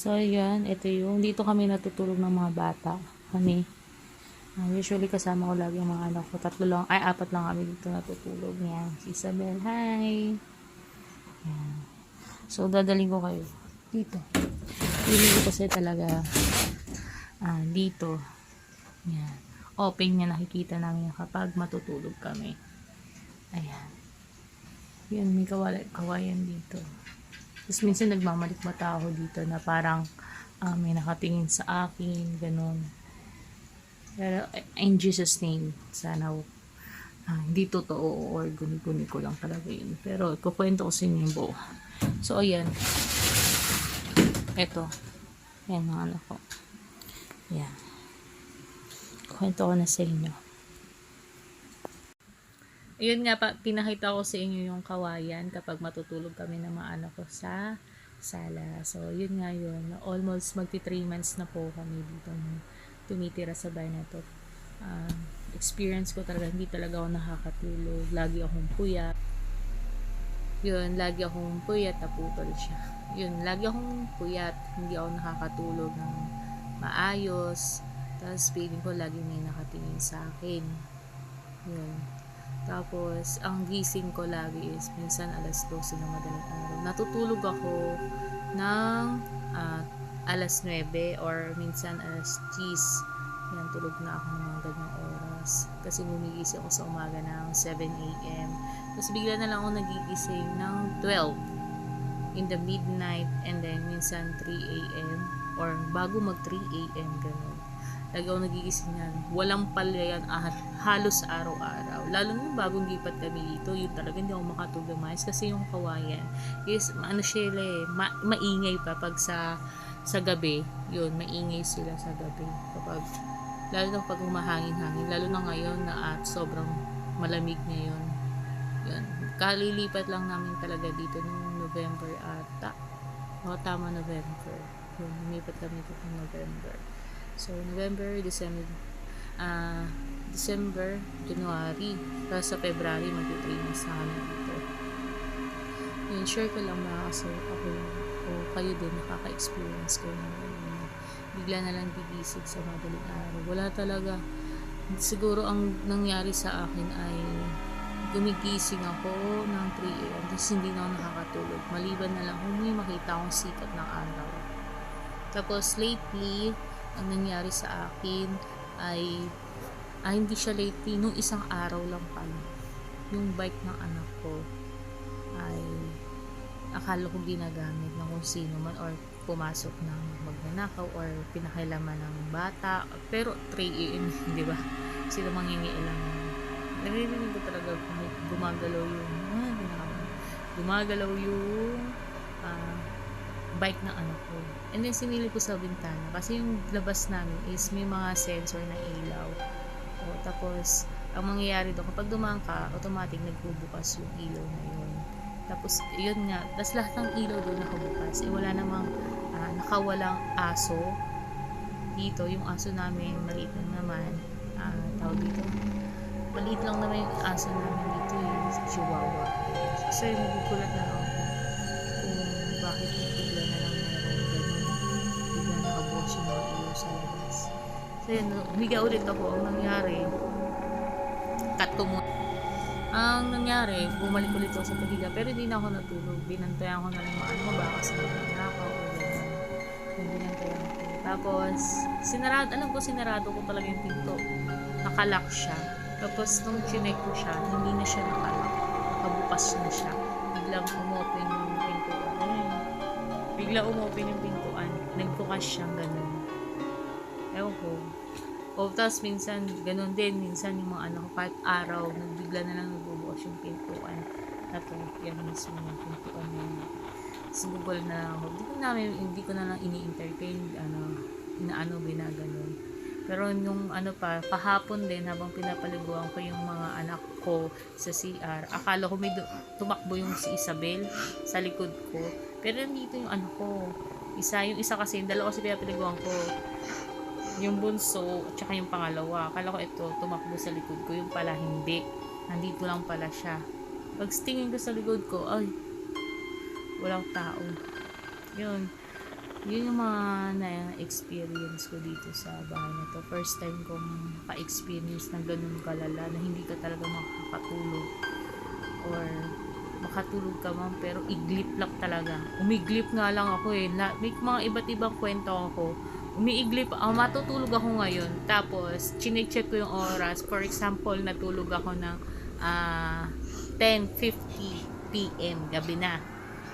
So, yan. Ito yung, dito kami natutulog ng mga bata. Kami. Ah, usually kasama ko lagi yung mga anak ko. Tatlo lang, ay apat lang kami dito natutulog. Yan. Si Isabel, hi! Yan. So, dadaling ko kayo. Dito. Pili ko kasi talaga ah, dito. Yan. Open niya nakikita namin kapag matutulog kami. Ayan. Yan, may kawayan dito. Tapos minsan nagmamalik mata ako dito na parang ah, may nakatingin sa akin, ganun. Pero eh, in Jesus name, sana ah, hindi totoo or guni-guni ko lang talaga yun. Pero kukwento ko sa inyo yung buo. So, ayan. Ito. Yan mga anak ko. Yan. Kwento ko na sa inyo. Ayun nga pa, pinakita ko sa inyo yung kawayan kapag matutulog kami ng mga anak ko sa sala. So, yun nga yun. Almost magti 3 months na po kami dito tumitira sa bahay na to. Ah, experience ko talaga, hindi talaga ako nakakatulog. Lagi akong puyat. Yun, lagi akong puyat, naputol siya. Yun, lagi akong puyat, hindi ako nakakatulog ng maayos. Tapos, feeling ko lagi may nakatingin sa akin. Yun. Tapos, ang gising ko lagi is minsan alas 12 na madaling araw. Natutulog ako ng ah, alas 9 or minsan alas 10. Yan, tulog na ako ng ganyang oras. Kasi gumigising ako sa umaga ng 7 a.m. Tapos bigla na lang ako nagigising ng 12 in the midnight and then minsan 3 a.m. or bago mag 3 a.m. ganun. Ako nagigising yan. Walang palayan ah, halos araw-araw. Lalo nung bagong lipat kami dito, yun talaga hindi ako makatulog mais kasi yung kawayan is ano siya eh, ma- maingay pa pag sa sa gabi. Yun, maingay sila sa gabi. Kapag lalo na pag humahangin-hangin, lalo na ngayon na at sobrang malamig ngayon. Yun. Kalilipat lang namin talaga dito noong November ata. O, tama November. Yun, lumipat kami dito ng November. So, November, December, ah, December, January, tapos sa February, mag-3 months na kami dito. Yun, share ko lang mga kasi ako o kayo din nakaka-experience ko na yun, bigla na lang gigising sa madaling araw. Wala talaga. Siguro ang nangyari sa akin ay gumigising ako ng 3 a.m. Tapos hindi na ako nakakatulog. Maliban na lang kung may makita akong sikat ng araw. Tapos lately, ang nangyari sa akin ay ah, hindi siya lately, nung isang araw lang pala. Yung bike ng anak ko ay akala ko ginagamit ng kung sino man or pumasok ng magnanakaw or pinakailaman ng bata. Pero 3 a.m. di ba? Sila mangingialam. Naririnig ko talaga gum- gumagalaw yung ah, gumagalaw yung ah, bike ng anak ko. And then sinili ko sa bintana kasi yung labas namin is may mga sensor na ilaw. O, tapos ang mangyayari doon kapag dumaan ka, automatic nagbubukas yung ilaw na yun. Tapos yun nga, tas lahat ng ilaw doon nakabukas. Eh wala namang ah, nakawalang aso dito. Yung aso namin, maliit lang naman. Ah, tawag dito. Maliit lang naman yung aso namin dito, yung chihuahua. So yun, nagugulat na ako kung bakit yung nakabukas yung mga ilaw sa labas. So yun, humiga ulit ako. Ang nangyari, cut ko muna. Ang nangyari, bumalik ulit ako sa pahiga pero hindi na ako natulog. Binantayan ko na lang ano, baka sa mga nakaw o gano'n. Yung binantayan ko. Tapos, sinarado, alam ko sinarado ko talaga yung pinto. Nakalock siya. Tapos, nung chinek ko siya, hindi na siya nakalock. Nakabukas na siya. Biglang umopen yung pintuan. Ayun. Bigla umopen yung pintuan. Nagbukas siyang ganun. Ko. O, tapos minsan, ganun din. Minsan yung mga anak ko, kahit araw, bigla na lang nagbubukas yung pintuan. Ito, yan mismo yung pintuan na yun. Tapos Google na ako. Hindi ko namin, hindi ko na lang ini-entertain, ano, inaano, binaganon. Pero yung ano pa, kahapon din habang pinapaliguan ko yung mga anak ko sa CR, akala ko may tumakbo yung si Isabel sa likod ko. Pero nandito yung ano ko. Isa, yung isa kasi, yung dalawa kasi pinapaliguan ko yung bunso at saka yung pangalawa. Akala ko ito, tumakbo sa likod ko. Yung pala hindi. Nandito lang pala siya. Pag tingin ko sa likod ko, ay, walang tao. Yun. Yun yung mga na-experience ko dito sa bahay na to. First time kong pa-experience ng ganun kalala na hindi ka talaga makakatulog. Or makatulog ka man pero iglip lang talaga. Umiglip nga lang ako eh. Na, may mga iba't ibang kwento ako. Umiiglip, ah, matutulog ako ngayon. Tapos, chinecheck ko yung oras. For example, natulog ako ng ah 10.50 p.m. Gabi na.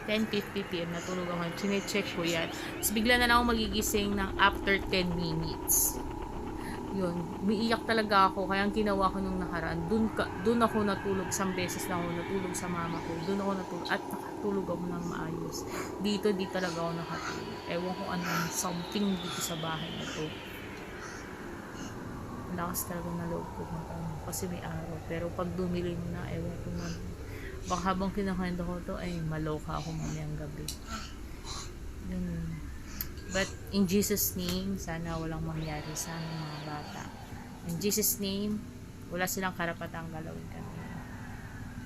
10.50 p.m. natulog ako. Chinecheck ko yan. Tapos bigla na lang ako magigising ng after 10 minutes. Yun. Umiiyak talaga ako. Kaya ang ginawa ko nung nakaraan, dun, ka, dun ako natulog. Isang beses lang ako natulog sa mama ko. Dun ako natulog. At nakatulog ako ng maayos. Dito, di talaga ako nakatulog. Ewan ko anong something dito sa bahay na to. Lakas talaga na loob ko mag ano, kasi may araw. Pero pag dumilim na, ewan ko na. Baka habang kinakwento ko to, ay maloka ako mamayang gabi. Yun. But in Jesus name, sana walang mangyari sa mga bata. In Jesus name, wala silang karapatang galawin kami.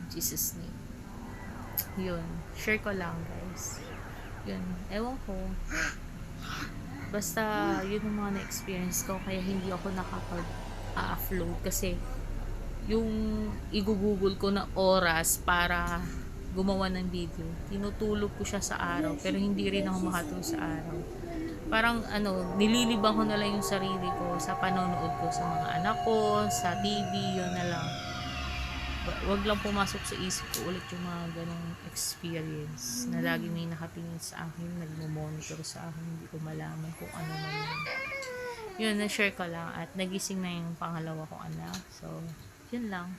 In Jesus name. Yun. Share ko lang, guys. Yun. Ewan ko. Basta, yun ang mga na-experience ko. Kaya hindi ako nakapag-upload. Kasi, yung igugugol ko na oras para gumawa ng video, tinutulog ko siya sa araw. Pero hindi rin ako makatulog sa araw. Parang ano, nililibang ko na lang yung sarili ko sa panonood ko sa mga anak ko, sa TV, yun na lang. Wa- Wag lang pumasok sa isip ko ulit yung mga ganong experience na lagi may nakatingin sa akin, nagmo-monitor sa akin, hindi ko malaman kung ano man yun. Yun, na-share ko lang at nagising na yung pangalawa kong anak. So, yun lang.